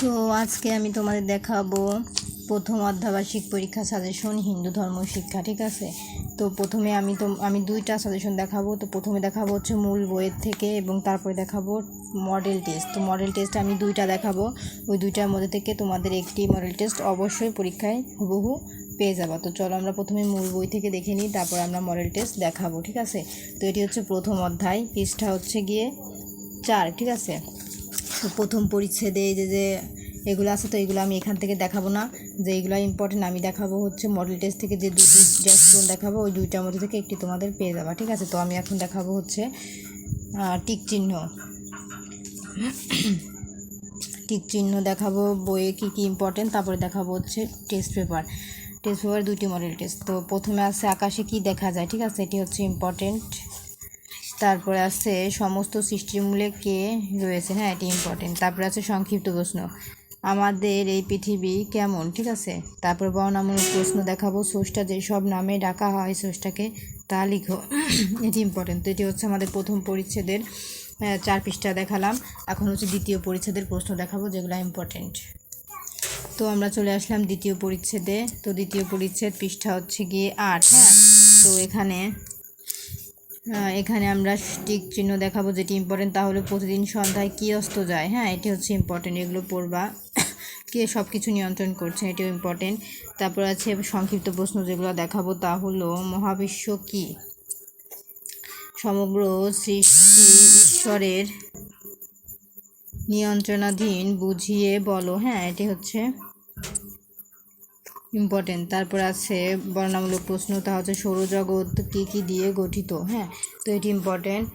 তো আজকে আমি তোমাদের দেখাবো প্রথম অর্ধাবার্ষিক পরীক্ষা সাজেশন হিন্দু ধর্ম শিক্ষা, ঠিক আছে? তো প্রথমে আমি তো আমি দুইটা সাজেশন দেখাবো। তো প্রথমে দেখাবো হচ্ছে মূল বইয়ের থেকে এবং তারপরে দেখাবো মডেল টেস্ট। তো মডেল টেস্ট আমি দুইটা দেখাবো। ওই দুইটার মধ্যে থেকে তোমাদের একটি মডেল টেস্ট অবশ্যই পরীক্ষায় হুবহু পেয়ে যাব। তো চলো আমরা প্রথমে মূল বই থেকে দেখে নিই, তারপর আমরা মডেল টেস্ট দেখাবো, ঠিক আছে? তো এটি হচ্ছে প্রথম অধ্যায়, পৃষ্ঠা হচ্ছে গিয়ে চার, ঠিক আছে? প্রথম পরিচ্ছেদে যে যে এগুলো আছে তো এগুলো আমি এখান থেকে দেখাবো না। যে এগুলো ইম্পর্টেন্ট আমি দেখাবো হচ্ছে মডেল টেস্ট থেকে যে দুটি ড্যাশবোর্ড দেখাবো, ওই দুইটার মধ্যে থেকে একটি তোমাদের পেয়ে যাবা, ঠিক আছে? তো আমি এখন দেখাবো হচ্ছে টিক চিহ্ন। টিক চিহ্ন দেখাবো, বইয়ে কী কী ইম্পর্টেন্ট তারপরে দেখাবো হচ্ছে টেস্ট পেপার টেস্ট পেপার দুটি মডেল টেস্ট তো প্রথমে আছে আকাশে কি দেখা যায়, ঠিক আছে? এটি হচ্ছে ইম্পর্টেন্ট তারপরে আছে সমস্ত সৃষ্টির মূলে কে রয়েছে হ্যাঁ এটি ইম্পর্টেন্ট তারপরে আছে সংক্ষিপ্ত প্রশ্ন। আমাদের এই পৃথিবী কেমন, ঠিক আছে? তারপর বর্ণামূলক প্রশ্ন দেখাবো। সোসটা যেসব নামে ডাকা হয় সোসটাকে তা লিখো। এটি ইম্পর্টেন্ট এটি হচ্ছে আমাদের প্রথম পরিচ্ছেদের চার পৃষ্ঠা দেখালাম। এখন হচ্ছে দ্বিতীয় পরিচ্ছেদের প্রশ্ন দেখাবো, যেগুলো ইম্পর্টেন্ট তো আমরা চলে আসলাম দ্বিতীয় পরিচ্ছেদে। তো দ্বিতীয় পরিচ্ছেদ পৃষ্ঠা হচ্ছে গিয়ে আট হ্যাঁ? তো এখানে এখানে আমরা টিক চিহ্ন দেখাবো যেটি ইম্পর্টেন্ট তাহলে প্রতিদিন সন্ধ্যায় কী অস্ত যায়? হ্যাঁ এটি হচ্ছে ইম্পর্টেন্ট এগুলো পড়বা। কে সব কিছু নিয়ন্ত্রণ করছে, এটিও ইম্পর্টেন্ট তারপর আছে সংক্ষিপ্ত প্রশ্ন যেগুলো দেখাবো, তা হলো, মহাবিশ্ব কী? সমগ্র সৃষ্টি ঈশ্বরের নিয়ন্ত্রণাধীন, বুঝিয়ে বলো। হ্যাঁ এটি হচ্ছে ইম্পর্টেন্ট তারপর আছে বর্ণামূলক প্রশ্ন, তা হচ্ছে সৌরজগৎ কী কী দিয়ে গঠিত? হ্যাঁ তো এটি ইম্পর্টেন্ট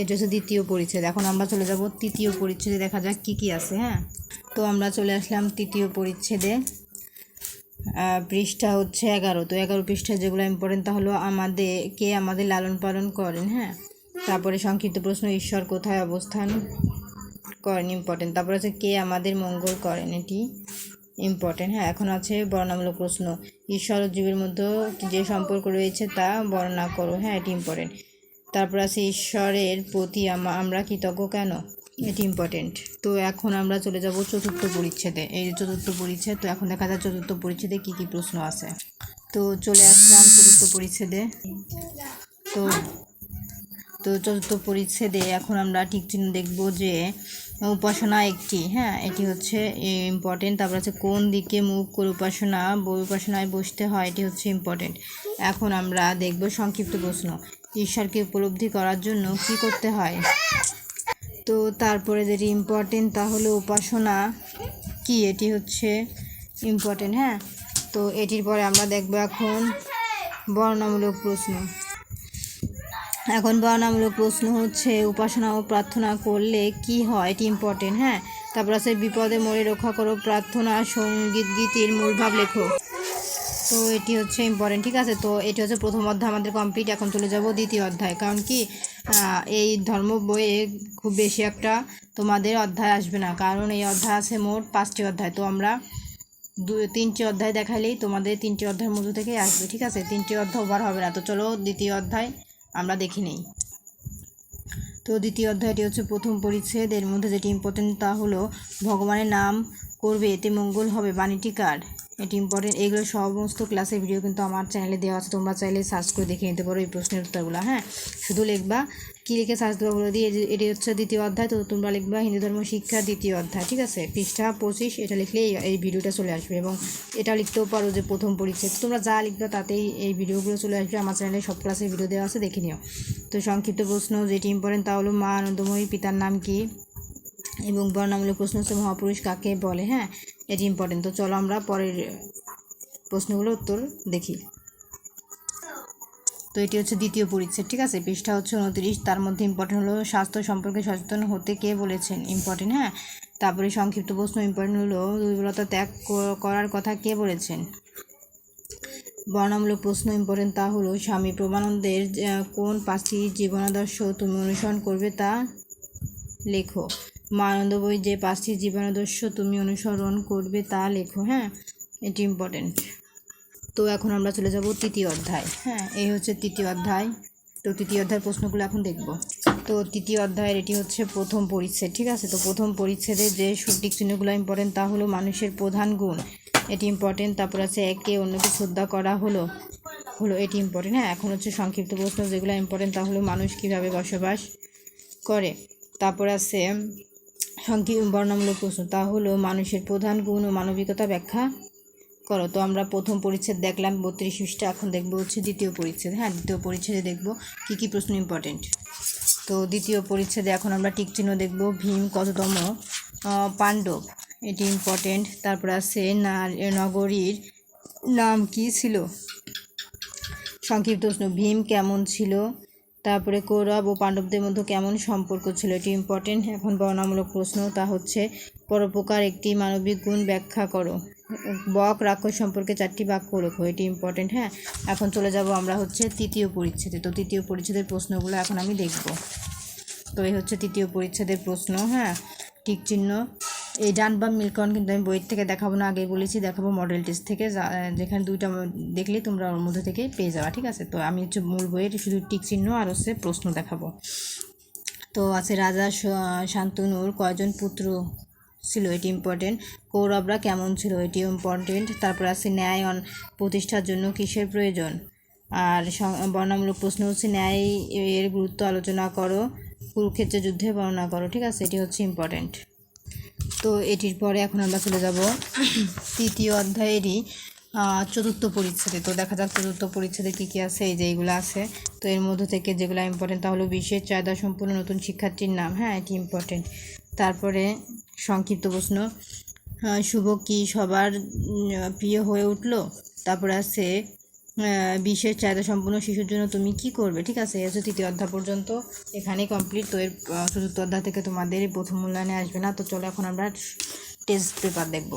এটা হচ্ছে দ্বিতীয় পরিচ্ছেদ। এখন আমরা চলে যাব তৃতীয় পরিচ্ছেদে, দেখা যাক কী কী আছে হ্যাঁ? তো আমরা চলে আসলাম তৃতীয় পরিচ্ছেদে। পৃষ্ঠা হচ্ছে এগারো। তো এগারো পৃষ্ঠায় যেগুলো ইম্পর্টেন্ট তা হলো আমাদের, কে আমাদের লালন পালন করেন হ্যাঁ? তারপরে সংক্ষিপ্ত প্রশ্ন, ঈশ্বর কোথায় অবস্থান করেন ইম্পর্টেন্ট তারপর আছে কে আমাদের মঙ্গল করেন, এটি। ইম্পর্টেন্ট হ্যাঁ এখন আছে বর্ণামূলক প্রশ্ন। ঈশ্বর ও জীবের মধ্যে যে সম্পর্ক রয়েছে তা বর্ণনা করো। হ্যাঁ এটি ইম্পর্টেন্ট তারপর আছে ঈশ্বরের প্রতি আমা- আমরা কৃতজ্ঞ কেন? এটি ইম্পর্টেন্ট তো এখন আমরা চলে যাব চতুর্থ পরিচ্ছেদে। এই যে চতুর্থ পরিচ্ছেদ, তো এখন দেখা যায় চতুর্থ পরিচ্ছেদে কী কী প্রশ্ন আছে। তো চলে আসলাম চতুর্থ পরিচ্ছেদে। তো তো চতুর্থ পরিচ্ছেদে এখন আমরা ঠিক চিহ্ন দেখব যে উপাসনা একটি হ্যাঁ? এটি হচ্ছে ইম্পর্টেন্ট তারপর আছে, কোন দিকে মুখ করে উপাসনা উপাসনায় বসতে হয়, এটি হচ্ছে ইম্পর্টেন্ট এখন আমরা দেখব সংক্ষিপ্ত প্রশ্ন। ঈশ্বরকে উপলব্ধি করার জন্য কি করতে হয়? তো তারপরে যেটি ইম্পর্টেন্ট তা হলো উপাসনা কি? এটি হচ্ছে ইম্পর্টেন্ট হ্যাঁ? তো এটির পরে আমরা দেখব এখন বর্ণামূলক প্রশ্ন। এখন বর্ণামূলক প্রশ্ন হচ্ছে, উপাসনা ও প্রার্থনা করলে কি হয়? এটি ইম্পর্টেন্ট হ্যাঁ? তারপর আছে, বিপদে মরে রক্ষা করো, প্রার্থনা, সংগীত, গীতির মূল ভাব লেখো। তো এটি হচ্ছে ইম্পর্টেন্ট ঠিক আছে? তো এটি হচ্ছে প্রথম অধ্যায় আমাদের কমপ্লিট এখন চলে যাব দ্বিতীয় অধ্যায়। কারণ কি এই ধর্ম বইয়ে খুব বেশি একটা তোমাদের অধ্যায় আসবে না। কারণ এই অধ্যায় আছে মোট পাঁচটি অধ্যায়। তো আমরা দু, তিনটি অধ্যায় দেখালেই তোমাদের তিনটি অধ্যায়ের মধ্যে থেকেই আসবে, ঠিক আছে? তিনটি অধ্যায় ওভার হবে না। তো চলো, দ্বিতীয় অধ্যায় আমরা দেখি নেই। তো দ্বিতীয় অধ্যায়টি হচ্ছে প্রথম পরিচ্ছেদ। এর মধ্যে যেটি ইম্পর্টেন্ট তা হলো, ভগবানের নাম করবে, এতে মঙ্গল হবে। বাণীটি কার? এটি ইম্পর্টেন্ট এগুলো সমস্ত ক্লাসের ভিডিও কিন্তু আমার চ্যানেলে দেওয়া আছে। তোমরা চাইলে সার্চ করে দেখে নিতে পারো এই প্রশ্নের উত্তরগুলো হ্যাঁ? শুধু লিখবা, কী লিখে সার্চ দেবো বলে দিয়ে এটি- হচ্ছে দ্বিতীয় অধ্যায়, তো তোমরা লিখবা হিন্দু ধর্ম শিক্ষা দ্বিতীয় অধ্যায়, ঠিক আছে? পৃষ্ঠা পঁচিশ, এটা লিখলেই এই- ভিডিওটা চলে আসবে এবং এটা লিখতেও পারো যে প্রথম পরিচ্ছেদ তোমরা যা লিখবে তাতেই এই ভিডিওগুলো চলে আসবে। আমার চ্যানেলে সব ক্লাসের ভিডিও দেওয়া আছে, দেখে নিও। তো সংক্ষিপ্ত প্রশ্ন, যেটি ইম্পর্টেন্ট তা হলো মা আনন্দময়ী, পিতার নাম কি? এবং বর্ণামূলক প্রশ্ন হচ্ছে মহাপুরুষ কাকে বলে হ্যাঁ? এটি ইম্পর্টেন্ট তো চলো আমরা পরের প্রশ্নগুলো উত্তর দেখি। তো এটি হচ্ছে দ্বিতীয় পরিচ্ছেদ, ঠিক আছে? পৃষ্ঠা হচ্ছে উনত্রিশ। তার মধ্যে ইম্পর্টেন্ট হলো স্বাস্থ্য সম্পর্কে সচেতন হতে কে বলেছেন? ইম্পর্টেন্ট হ্যাঁ? তারপরে সংক্ষিপ্ত প্রশ্ন ইম্পর্টেন্ট হলো দুর্বলতা ত্যাগ করার কথা কে বলেছেন? বর্ণামূলক প্রশ্ন ইম্পর্টেন্ট তা হলো স্বামী প্রমানন্দের কোন পাঁচটি জীবনাদর্শ তুমি অনুসরণ করবে তা লেখো। মা আনন্দ বই যে পাঁচটি জীবনাদর্শ তুমি অনুসরণ করবে তা লেখো হ্যাঁ? এটি ইম্পর্টেন্ট তো এখন আমরা চলে যাব তৃতীয় অধ্যায় হ্যাঁ? এই হচ্ছে তৃতীয় অধ্যায়। তো তৃতীয় অধ্যায়ের প্রশ্নগুলো এখন দেখব। তো তৃতীয় অধ্যায়ের এটি হচ্ছে প্রথম পরিচ্ছেদ, ঠিক আছে? তো প্রথম পরিচ্ছেদে যে সঠিক চিহ্নগুলো ইম্পর্টেন্ট তা হলো মানুষের প্রধান গুণ। এটি ইম্পর্টেন্ট তারপর আছে একে অন্যকে শ্রদ্ধা করা হলো হলো এটি ইম্পর্টেন্ট হ্যাঁ? এখন হচ্ছে সংক্ষিপ্ত প্রশ্ন, যেগুলো ইম্পর্টেন্ট তা হলো মানুষ কীভাবে বসবাস করে। তারপর আছে বর্ণামূলক প্রশ্ন, তা হলো মানুষের প্রধান গুণ ও মানবিকতা ব্যাখ্যা করো। তো আমরা প্রথম পরিচ্ছেদ দেখলাম, বত্রিশ পৃষ্ঠা, এখন দেখব হচ্ছে দ্বিতীয় পরিচ্ছেদ। হ্যাঁ দ্বিতীয় পরিচ্ছেদে দেখব কী কী প্রশ্ন ইম্পর্টেন্ট তো দ্বিতীয় পরিচ্ছেদে এখন আমরা টিক চিহ্ন দেখব, ভীম কততম? পাণ্ডব, এটি ইম্পর্টেন্ট তারপর আছে নগরীর নাম কি ছিল? সংক্ষিপ্ত প্রশ্ন, ভীম কেমন ছিল? তারপরে কৌরব ও পাণ্ডবদের মধ্যে কেমন সম্পর্ক ছিল এটি ইম্পর্টেন্ট এখন বর্ণামূলক প্রশ্ন, তা হচ্ছে, পরোপকার একটি মানবিক গুণ ব্যাখ্যা করো। বক রাক্ষস সম্পর্কে চারটি বাক্য লেখো, এটি ইম্পর্টেন্ট হ্যাঁ? এখন চলে যাব আমরা হচ্ছে তৃতীয় পরিচ্ছেদে। তো তৃতীয় পরিচ্ছেদের প্রশ্নগুলো এখন আমি দেখব। তো এই হচ্ছে তৃতীয় পরিচ্ছেদের প্রশ্ন হ্যাঁ? টিক চিহ্ন এই ডান বাম মিল্কন কিন্তু আমি বইয়ের থেকে দেখাবো না আগে বলেছি, দেখাবো মডেল টেস্ট থেকে যেখানে দুইটা দেখলেই তোমরা ওর মধ্যে থেকে পেয়ে যাবা, ঠিক আছে? তো আমি হচ্ছে মূল বইয়ের শুধু টিক চিহ্ন আর হচ্ছে প্রশ্ন দেখাবো। তো আছে রাজা শান্তনুর কয়জন পুত্র ছিল? এটি ইম্পর্টেন্ট কৌরবরা কেমন ছিল? এটি ইম্পর্টেন্ট তারপর আছে ন্যায় অন, প্রতিষ্ঠার জন্য কিসের প্রয়োজন? আর বর্ণামূলক প্রশ্ন হচ্ছে ন্যায় এর গুরুত্ব আলোচনা করো, কুরুক্ষেত্রের যুদ্ধে বর্ণনা করো, ঠিক আছে? এটি হচ্ছে ইম্পর্টেন্ট তো এটির পরে এখন আমরা চলে যাব তৃতীয় অধ্যায়েরই চতুর্থ পরিচ্ছেদে। তো দেখা যাক চতুর্থ পরিচ্ছেদে কী কী আছে, এই যে এইগুলো আছে। তো এর মধ্যে থেকে যেগুলো ইম্পর্টেন্ট তা হলো বিশেষ চাহিদা সম্পূর্ণ নতুন শিক্ষার্থীর নাম। হ্যাঁ এটি ইম্পর্টেন্ট তারপরে সংক্ষিপ্ত প্রশ্ন শুভ কি সবার প্রিয় হয়ে উঠল? তারপরে আছে বিশেষ চাহিদা সম্পূর্ণ শিশুর জন্য তুমি কি করবে? ঠিক আছে হচ্ছে তৃতীয় অধ্যায় পর্যন্ত। এখানেই কমপ্লিট তো এর চতুর্থ অধ্যায় থেকে তোমাদের প্রথম মূল্যায়নে আসবে না। তো চলো এখন আমরা টেস্ট পেপার দেখব।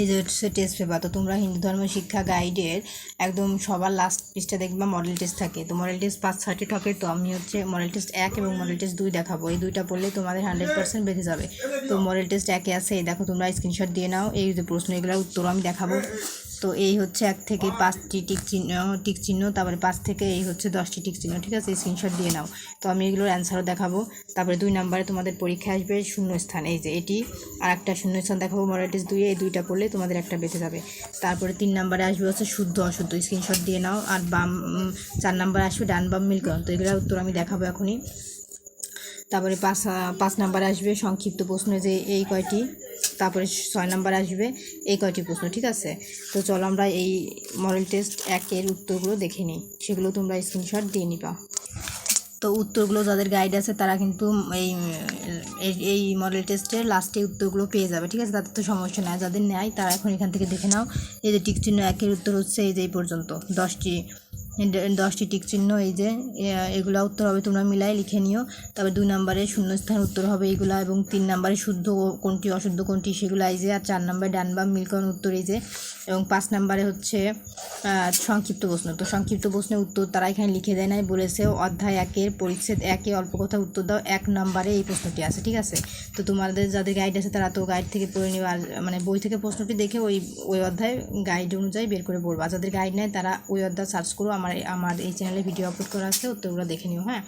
এই যে হচ্ছে টেস্ট পেপার তো তোমরা হিন্দু ধর্ম শিক্ষা গাইডের একদম সবার লাস্ট পৃষ্ঠা দেখবা মডেল টেস্ট থাকে। তো মডেল টেস্ট পাঁচ, ছয়টি টকের তো আমি হচ্ছে মডেল টেস্ট এক এবং মডেল টেস্ট দুই দেখাবো। এই দুইটা পড়লে তোমাদের হান্ড্রেড পার্সেন্ট বেঁধে যাবে। তো মডেল টেস্ট একে আছে। এই দেখো, তোমরা স্ক্রিনশট দিয়ে নাও। এই যে প্রশ্ন, এগুলোর উত্তর আমি দেখাবো। তো এই হচ্ছে এক থেকে পাঁচটি টিক চিহ্ন টিক চিহ্ন, তারপরে পাঁচ থেকে এই হচ্ছে দশটি টিক চিহ্ন, ঠিক আছে? স্ক্রিনশট দিয়ে নাও। তো আমি এগুলোর অ্যান্সারও দেখাবো। তারপরে দুই নাম্বারে তোমাদের পরীক্ষা আসবে শূন্য স্থান এই যে এটি আর একটা শূন্য স্থান দেখাবো মডেল টেস্ট দুই এই দুইটা পড়লে তোমাদের একটা বেঁচে যাবে। তারপরে তিন নাম্বারে আসবে হচ্ছে শুদ্ধ অশুদ্ধ। স্ক্রিনশট দিয়ে নাও। আর বাম চার নাম্বার আসবে ডান বাম মিলকরণ তো এগুলোর উত্তর আমি দেখাবো এখনই। তারপরে পাঁচ পাঁচ নাম্বার আসবে সংক্ষিপ্ত প্রশ্ন যে এই কয়টি? তারপরে ছয় নম্বর আসবে, এই কয়টি প্রশ্ন, ঠিক আছে? তো চলো আমরা এই মডেল টেস্ট একের উত্তরগুলো দেখে নিই, সেগুলো তোমরা স্ক্রিনশট দিয়ে নিবা। তো উত্তরগুলো যাদের গাইড আছে, তারা কিন্তু এই, এই- মডেল টেস্টের লাস্টে উত্তরগুলো পেয়ে যাবে, ঠিক আছে? তাদের তো সমস্যা নাই, যাদের নেয় তারা এখন এখান থেকে দেখে নাও। এই যে টিক চিহ্ন একের উত্তর হচ্ছে এই যে এই পর্যন্ত, দশটি দশটি টিক চিহ্ন, এই যে এগুলা উত্তর হবে, তোমরা মিলাই লিখে নিও। তারপর দুই নম্বরে শূন্যস্থান উত্তর হবে এইগুলা এবং তিন নম্বরে শুদ্ধ কোনটি, অশুদ্ধ কোনটি সেগুলো, এই যে, আর চার নম্বরে ডান বাম মিলকরণ উত্তর, এই যে, এবং পাঁচ নম্বরে হচ্ছে সংক্ষিপ্ত প্রশ্ন। তো সংক্ষিপ্ত প্রশ্নের উত্তর তারা এখানে লিখে দেয় নাই, বলেছে অধ্যায় একের পরিচ্ছেদ, একে অল্প কথা উত্তর দাও, এক নম্বরে এই প্রশ্নটি আছে, ঠিক আছে? তো তোমাদের যাদের গাইড আছে তারা তো গাইড থেকে পড়ে নেবে, আর মানে বই থেকে প্রশ্নটি দেখে ওই ওই অধ্যায় গাইড অনুযায়ী বের করে পড়বা। আর যাদের গাইড নেয় তারা ওই অধ্যায় সার্চ করো, আমার আমার এই চ্যানেলে ভিডিও আপলোড করা আছে উত্তরগুলো দেখে নিও হ্যাঁ?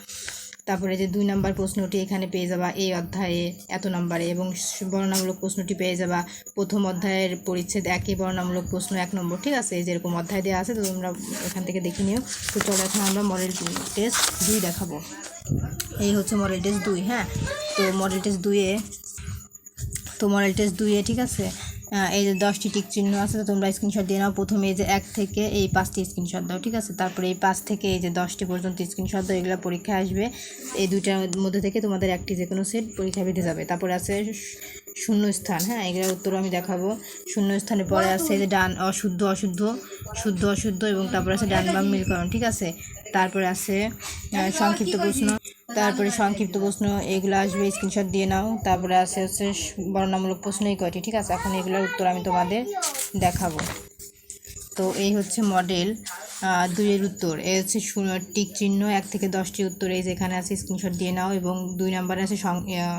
তারপরে যে দুই নাম্বার প্রশ্নটি এখানে পেয়ে যাবা এই অধ্যায়ে এত নম্বরে এবং বর্ণনামূলক প্রশ্নটি পেয়ে যাবা, প্রথম অধ্যায়ের পরিচ্ছেদ একই, বর্ণনামূলক প্রশ্ন এক নম্বর ঠিক আছে? যেরকম অধ্যায় দেওয়া আছে, তো তোমরা এখান থেকে দেখে নিও। তো চলো এখন আমরা মডেল টেস্ট দুই দেখাবো। এই হচ্ছে মডেল টেস্ট দুই হ্যাঁ? তো মডেল টেস্ট দুইয়ে তো মডেল টেস্ট দুইয়ে ঠিক আছে? এই যে দশটি টিক চিহ্ন আছে, তো তোমরা স্ক্রিনশট দিয়ে নাও। প্রথমে এই যে এক থেকে এই পাঁচটি স্ক্রিনশট দাও, ঠিক আছে? তারপরে এই পাঁচ থেকে এই যে দশটি পর্যন্ত স্ক্রিনশট দাও, এগুলো পরীক্ষায় আসবে। এই দুইটার মধ্যে থেকে তোমাদের একটি যে কোনো সেট পরীক্ষা বেঁধে যাবে। তারপরে আছে শ- শূন্য স্থান হ্যাঁ? এগুলোর উত্তর আমি দেখাবো। শূন্য স্থানের পরে আছে যে ডান, অশুদ্ধ অশুদ্ধ, শুদ্ধ, অশুদ্ধ, এবং তারপরে আছে ডান বাম মিলকরণ, ঠিক আছে? তারপরে আছে সংক্ষিপ্ত প্রশ্ন। তারপরে সংক্ষিপ্ত প্রশ্ন, এগুলো আসবে স্ক্রিনশট দিয়ে নাও। তারপরে আছে হচ্ছে বর্ণনামূলক প্রশ্ন এই কয়টি, ঠিক আছে? এখন এগুলোর উত্তর আমি তোমাদের দেখাবো। তো এই হচ্ছে মডেল দুইয়ের উত্তর। এ হচ্ছে টিক চিহ্ন, এক থেকে দশটি উত্তর। এই যে এখানে আছে স্ক্রিনশট দিয়ে নাও। এবং দুই নম্বরে আছে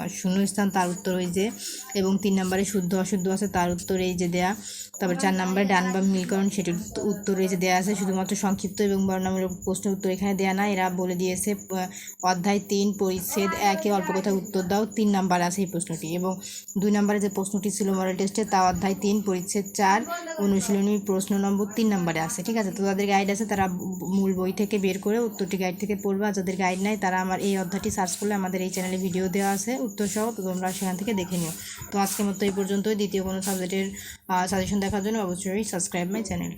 শূন্যস্থান, তার উত্তর ওই যে। এবং তিন নম্বরে শুদ্ধ, অশুদ্ধ আছে, তার উত্তর এই যে দেয়া। তারপর চার নম্বরে ডান বা মিলকরণ সেটির উত্ত- উত্তর এই যে দেয়া আছে। শুধুমাত্র সংক্ষিপ্ত এবং বর্ণামূলক প্রশ্নের উত্তর এখানে দেয়া না এরা বলে দিয়েছে অধ্যায় তিন, পরিচ্ছেদ একে অল্প কথা উত্তর দাও। তিন নাম্বার আছে এই প্রশ্নটি। এবং দুই নম্বরে যে প্রশ্নটি ছিল মডেল টেস্টে তা অধ্যায় তিন, পরিচ্ছেদ চার, অনুশীলনী প্রশ্ন নম্বর তিন নম্বরে আছে। ঠিক আছে? তো যাদের গাইড আছে, তারা মূল বই থেকে বের করে উত্তরটি গাইড থেকে পড়বে। আর যাদের গাইড নাই, তারা আমার এই অধ্যায়টি সার্চ করলে আমাদের এই চ্যানেলে ভিডিও দেওয়া আছে উত্তর সহ তো তোমরা সেখান থেকে দেখে নিও। তো আজকের মতো এই পর্যন্তই। দ্বিতীয় কোনো সাবজেক্টের সাজেশন দেখার জন্য অবশ্যই সাবস্ক্রাইব মাই চ্যানেল